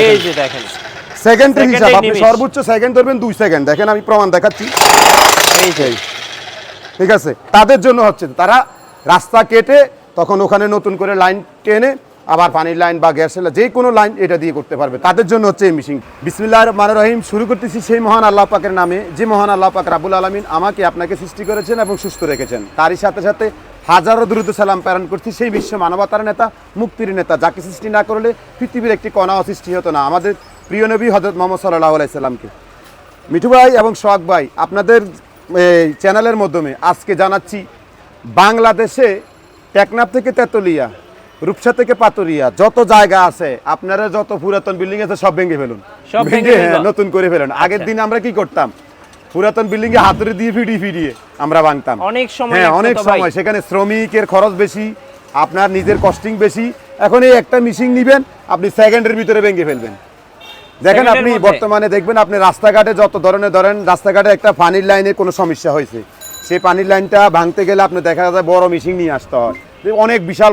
এই যে দেখেন। সেকেন্ডের হিসাব আপনি সর্বোচ্চ সেকেন্ড ধরবেন দুই সেকেন্ড দেখেন আমি প্রমাণ দেখাচ্ছি। এই যে। ঠিক আছে? তাদের জন্য হচ্ছে তারা রাস্তা কেটে তখন ওখানে নতুন করে লাইন টেনে আবার পানির লাইন বা গ্যাসের যে কোনো লাইন এটা দিয়ে করতে পারবে। তাদের জন্য হচ্ছে এই মিশিং বিসমিল্লাহ রহমান রহিম শুরু করতেছি সেই মহান আল্লাহ পাকের নামে। যে মহান আল্লাহ পাক রাবুল আলমিন আমাকে আপনাকে সৃষ্টি করেছেন এবং সুস্থ রেখেছেন। তারই সাথে সাথে হাজারো দ্রুত সালাম প্রেরণ করছি সেই বিশ্ব মানবতার নেতা মুক্তির নেতা। যাকে সৃষ্টি না করলে পৃথিবীর একটি কণাও সৃষ্টি হতো না। আমাদের প্রিয় নবী হজরত মোহাম্মদ সাল্লাহ আলাইসাল্লামকে মিঠু ভাই এবং সোহাগ ভাই আপনাদের এই, চ্যানেলের মাধ্যমে আজকে জানাচ্ছি বাংলাদেশে টেকনাফ থেকে তেতুলিয়া রূপসা থেকে পাতুরিয়া যত জায়গা আছে আপনারা যত পুরাতন বিল্ডিং আছে সব ভেঙে ফেলুন। সব ভেঙে? নতুন করে ফেলুন। আগের আচ্ছা। দিন আমরা কি করতাম? পুরাতন বিল্ডিং এ হাতুড়ি দিয়ে ফিরিয়ে ফিরিয়ে আমরা ভাঙতাম। অনেক সময় হ্যাঁ অনেক সময়। সেখানে শ্রমিকের খরচ বেশি আপনার নিজের কস্টিং বেশি। এখন এই একটা মিশিং নিবেন আপনি সেকেন্ডের ভিতরে ভেঙে ফেলবেন। দেখেন আপনি বর্তমানে দেখবেন আপনি রাস্তাঘাটে যত ধরনের ধরেন রাস্তাঘাটে একটা পানির লাইনের কোনো সমস্যা হয়েছে। সেই পানির লাইনটা ভাঙতে গেলে আপনি দেখা যায় বড় মিশিং নিয়ে আসতে হয়। অনেক বিশাল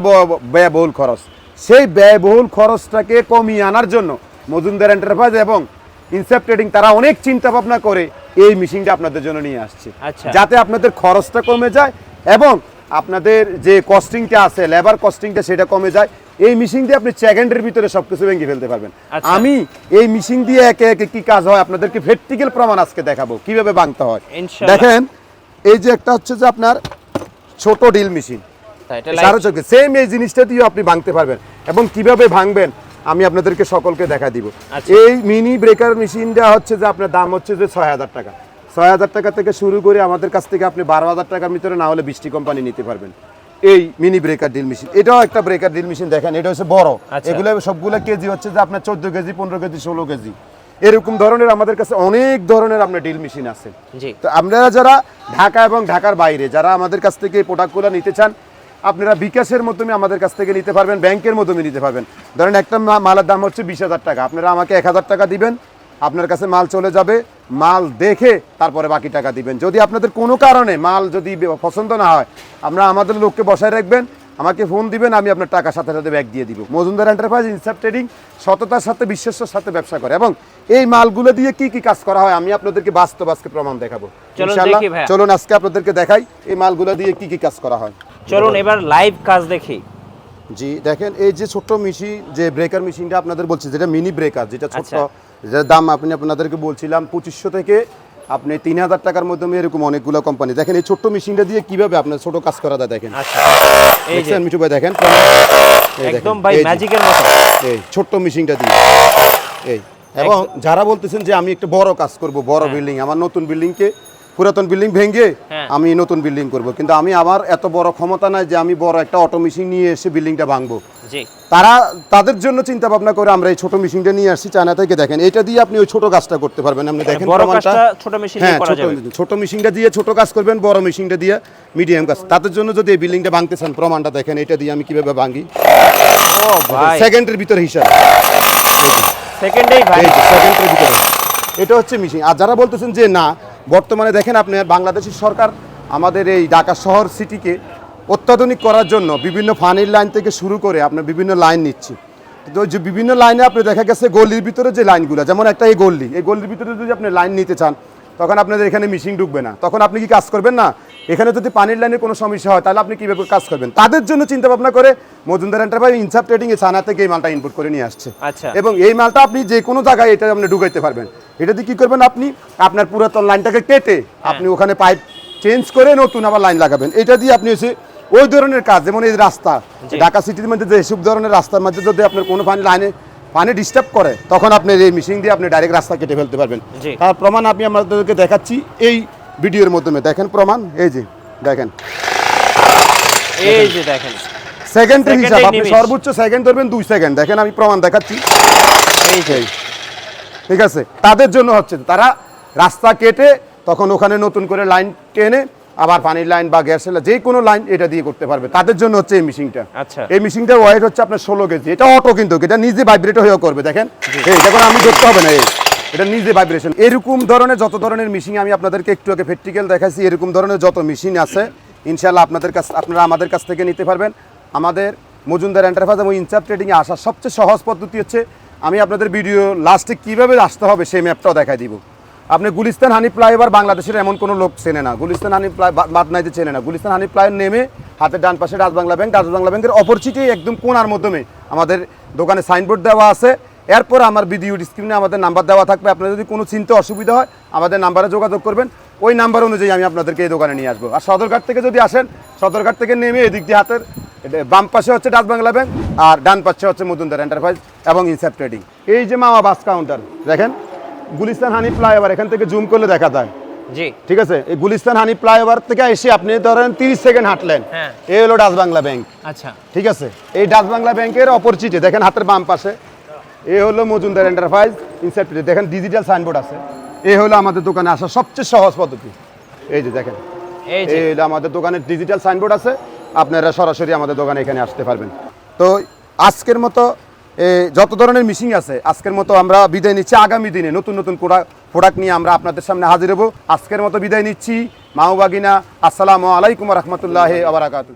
ব্যয়বহুল খরচ। সেই ব্যয়বহুল খরচটাকে কমিয়ে আনার জন্য মজুমদার এন্টারপ্রাইজ এবং ইনসেপ ট্রেডিং তারা অনেক চিন্তা ভাবনা করে এই মেশিনটা আপনাদের জন্য নিয়ে আসছে। আচ্ছা। যাতে আপনাদের খরচটা কমে যায় এবং আপনাদের যে কস্টিংটা আছে লেবার কস্টিংটা সেটা কমে যায়। এই মেশিন দিয়ে আপনি সেকেন্ডের ভিতরে সবকিছু ভেঙে ফেলতে পারবেন। আচ্ছা। আমি এই মেশিন দিয়ে একে একে কি কাজ হয় আপনাদেরকে প্র্যাকটিক্যাল প্রমাণ আজকে দেখাবো কীভাবে ভাঙতে হয়। দেখেন এই যে একটা হচ্ছে যে আপনার ছোট ডিল মেশিন সেম এই জিনিসটা দিয়েও আপনি ভাঙতে পারবেন। এবং কীভাবে ভাঙবেন আমি আপনাদেরকে সকলকে দেখা দিব। আচ্ছা। এই মিনি ব্রেকার মেশিনটা হচ্ছে যে আপনার দাম হচ্ছে যে ছয় হাজার টাকা। ছয় হাজার টাকা থেকে শুরু করে আমাদের কাছ থেকে আপনি বারো হাজার টাকার ভিতরে না হলে বৃষ্টি কোম্পানি নিতে পারবেন। এই মিনি ব্রেকার ডিল মেশিন এটাও একটা ব্রেকার ডিল মেশিন দেখেন এটা হচ্ছে বড়। আচ্ছা। এগুলো সবগুলো কেজি হচ্ছে যে আপনার চোদ্দ কেজি পনেরো কেজি ষোলো কেজি। এরকম ধরনের আমাদের কাছে অনেক ধরনের আপনার ডিল মেশিন আছে। তো আপনারা যারা ঢাকা এবং ঢাকার বাইরে যারা আমাদের কাছ থেকে এই প্রোডাক্টগুলো নিতে চান আপনারা বিকাশের মাধ্যমে আমাদের কাছ থেকে নিতে পারবেন ব্যাংকের মাধ্যমে নিতে পারবেন। ধরেন একটা মালের দাম হচ্ছে বিশ হাজার টাকা। আপনারা আমাকে এক হাজার টাকা দিবেন আপনার কাছে মাল চলে যাবে মাল দেখে তারপরে বাকি টাকা দিবেন। যদি আপনাদের কোনো কারণে মাল যদি পছন্দ না হয় আমরা আমাদের লোককে বসায় রাখবেন আমাকে ফোন দিবেন আমি আপনার টাকা সাথে সাথে ব্যাগ দিয়ে দিব। মজুমদার এন্টারপ্রাইজ ইনসাপ ট্রেডিং সততার সাথে বিশ্বাসের সাথে ব্যবসা করে। এবং এই মালগুলো দিয়ে কি কি কাজ করা হয় আমি আপনাদেরকে বাস্তব আজকে প্রমাণ দেখাবো। ইনশাআল্লাহ, চলুন আজকে আপনাদেরকে দেখাই এই মালগুলো দিয়ে কি কি কাজ করা হয়। চলুন এবার লাইভ কাজ দেখি। জি দেখেন এই যে ছোট্ট মেশিন যে ব্রেকার মেশিনটা আপনাদের বলছি যেটা মিনি ব্রেকার যেটা ছোট্ট আচ্ছা। যেটার দাম আপনি আপনাদেরকে বলছিলাম পঁচিশশো থেকে আপনি তিন হাজার টাকার মধ্যে এরকম অনেকগুলো কোম্পানি দেখেন এই ছোট্ট মেশিনটা দিয়ে কীভাবে আপনার ছোট কাজ করা যায় দেখেন। আচ্ছা। দেখছেন মিঠু ভাই দেখেন এই একদম ভাই ম্যাজিকের মতো। এই ছোট্ট মেশিনটা দিয়ে। এই। এবং যারা বলতেছেন যে আমি একটা বড় কাজ করব বড় বিল্ডিং আমার নতুন বিল্ডিংকে পুরাতন বিল্ডিং ভেঙে হ্যাঁ। আমি নতুন বিল্ডিং করব। কিন্তু আমি আমার এত বড় ক্ষমতা নাই যে আমি বড় একটা অটো মেশিন নিয়ে এসে বিল্ডিংটা ভাঙবো। তারা তাদের জন্য চিন্তা ভাবনা করে আমরা এই ছোট মেশিনটা নিয়ে আসছি চায়না থেকে দেখেন। এটা দিয়ে আপনি ওই ছোট কাজটা করতে পারবেন। আপনি দেখেন মেশিন দিয়ে হ্যাঁ ছোট মেশিনটা দিয়ে ছোট কাজ করবেন বড় মেশিনটা দিয়ে মিডিয়াম কাজ। তাদের জন্য যদি এই বিল্ডিংটা ভাঙতে চান প্রমাণটা দেখেন এটা দিয়ে আমি কীভাবে ভাঙি। সেকেন্ডের ভিতরে হিসাব। সেকেন্ডের ভিতরে। এটা হচ্ছে মিশিং আর যারা বলতেছেন যে না বর্তমানে দেখেন আপনি, বাংলাদেশের সরকার আমাদের এই ঢাকা শহর সিটিকে অত্যাধুনিক করার জন্য বিভিন্ন ফানির লাইন থেকে শুরু করে আপনার বিভিন্ন লাইন নিচ্ছে। তো যে বিভিন্ন লাইনে আপনি দেখা গেছে গলির ভিতরে যে লাইনগুলো, যেমন একটা এই গল্লি এই গলির ভিতরে যদি আপনি লাইন নিতে চান, তখন আপনাদের এখানে মিশিং ঢুকবে না। তখন আপনি কি কাজ করবেন না? এখানে যদি পানির লাইনে কোনো সমস্যা হয় তাহলে আপনি কীভাবে কাজ করবেন? তাদের জন্য চিন্তা ভাবনা করে মজুমদার এন্টারপ্রাইজ ইনসাপ ট্রেডিং এ ছানা থেকে এই মালটা ইনপুট করে নিয়ে আসছে। আচ্ছা। এবং এই মালটা আপনি যে কোনো জায়গায় এটা আপনি ঢুকাইতে পারবেন। এটা দিয়ে কি করবেন আপনি? আপনার পুরাতন লাইনটাকে কেটে আপনি ওখানে পাইপ চেঞ্জ করে নতুন আবার লাইন লাগাবেন। এটা দিয়ে আপনি হচ্ছে ওই ধরনের কাজ যেমন এই রাস্তা ঢাকা সিটির মধ্যে যে এসব ধরনের রাস্তার মধ্যে যদি আপনার কোনো পানি লাইনে পানি ডিস্টার্ব করে তখন আপনি এই মেশিন দিয়ে আপনি ডাইরেক্ট রাস্তা কেটে ফেলতে পারবেন। তার প্রমাণ আমি আপনাদেরকে দেখাচ্ছি এই ভিডিওর মাধ্যমে। দেখেন প্রমাণ? এই যে দেখেন। এই যে দেখেন। সেকেন্ডের হিসাব আপনি সর্বোচ্চ সেকেন্ড ধরবেন দুই সেকেন্ড দেখেন আমি প্রমাণ দেখাচ্ছি। এই যে। ঠিক আছে? তাদের জন্য হচ্ছে তারা রাস্তা কেটে তখন ওখানে নতুন করে লাইন টেনে আবার পানির লাইন বা গ্যাসের যে কোনো লাইন এটা দিয়ে করতে পারবে। তাদের জন্য হচ্ছে এই মিশিংটা আচ্ছা। এই মিশিংটার ওয়েট হচ্ছে আপনার ষোলো কেজি। এটা অটো কিন্তু এটা নিজে ভাইব্রেট হয়েও করবে দেখেন? এই দেখুন আমি ধরতে হবে না এই। এটা নিজে ভাইব্রেশন এরকম ধরনের যত ধরনের মেশিন আমি আপনাদেরকে একটু আগে প্র্যাকটিক্যাল দেখাইছি, এরকম ধরনের যত মেশিন আছে ইনশাল্লাহ আপনাদের কাছ আপনারা আমাদের কাছ থেকে নিতে পারবেন। আমাদের মজুমদার এন্টারপ্রাইজ এবং ইনচাপ ট্রেডিংয়ে আসার সবচেয়ে সহজ পদ্ধতি হচ্ছে, আমি আপনাদের ভিডিও লাস্টে কীভাবে আসতে হবে সেই ম্যাপটাও দেখাই দিব। আপনি গুলিস্তান হানি ফ্লাইওভার বাংলাদেশের এমন কোনো লোক চেনে না। গুলিস্তান হানি ফ্লাই বাদনাইতে চেনে না। গুলিস্তান হানি ফ্লাই নেমে হাতের ডান পাশে রাজবাংলা ব্যাংক রাজবাংলা ব্যাংকের অপরচিটি একদম কোনার মাধ্যমে। আমাদের দোকানে সাইনবোর্ড দেওয়া আছে। এরপর আমার ভিডিও স্ক্রিনে আমাদের নাম্বার দেওয়া থাকবে। আপনার যদি কোনো চিন্তা অসুবিধা হয় আমাদের নাম্বারে যোগাযোগ করবেন। ওই নাম্বার অনুযায়ী আমি আপনাদেরকে এই দোকানে নিয়ে আসব। আর সদরঘাট থেকে যদি আসেন সদরঘাট থেকে নেমে এদিক দিয়ে হাতের বাম পাশে হচ্ছে ডাচ বাংলা ব্যাংক আর ডান পাশে হচ্ছে মজুমদার এন্টারপ্রাইজ এবং ইনসেপ ট্রেডিং এই যে মামা বাস কাউন্টার দেখেন গুলিস্তান হানি ফ্লাইওভার এখান থেকে জুম করলে দেখা যায়। জি। ঠিক আছে? এই গুলিস্তান হানি ফ্লাইওভার থেকে এসে আপনি ধরেন তিরিশ সেকেন্ড হাঁটলেন। হ্যাঁ। এই হলো ডাচ বাংলা ব্যাংক। আচ্ছা। ঠিক আছে? এই ডাচ বাংলা ব্যাংকের অপরচিটে দেখেন হাতের বাম পাশে। এ হলো মজুমদার এন্টারপ্রাইজ ইনসেপ্টে দেখেন ডিজিটাল সাইনবোর্ড আছে। এ হলো আমাদের দোকানে আসার সবচেয়ে সহজ পদ্ধতি। এই যে দেখেন এই যে। আমাদের দোকানে ডিজিটাল সাইনবোর্ড আছে। আপনারা সরাসরি আমাদের দোকানে এখানে আসতে পারবেন। তো আজকের মতো যত ধরনের মিশিং আছে আজকের মতো আমরা বিদায় নিচ্ছি। আগামী দিনে নতুন নতুন প্রোডাক্ট নিয়ে আমরা আপনাদের সামনে হাজির হব। আজকের মতো বিদায় নিচ্ছি। মাও বাগিনা আসসালামু আলাইকুম রহমতুল্লাহ আবরাকাতু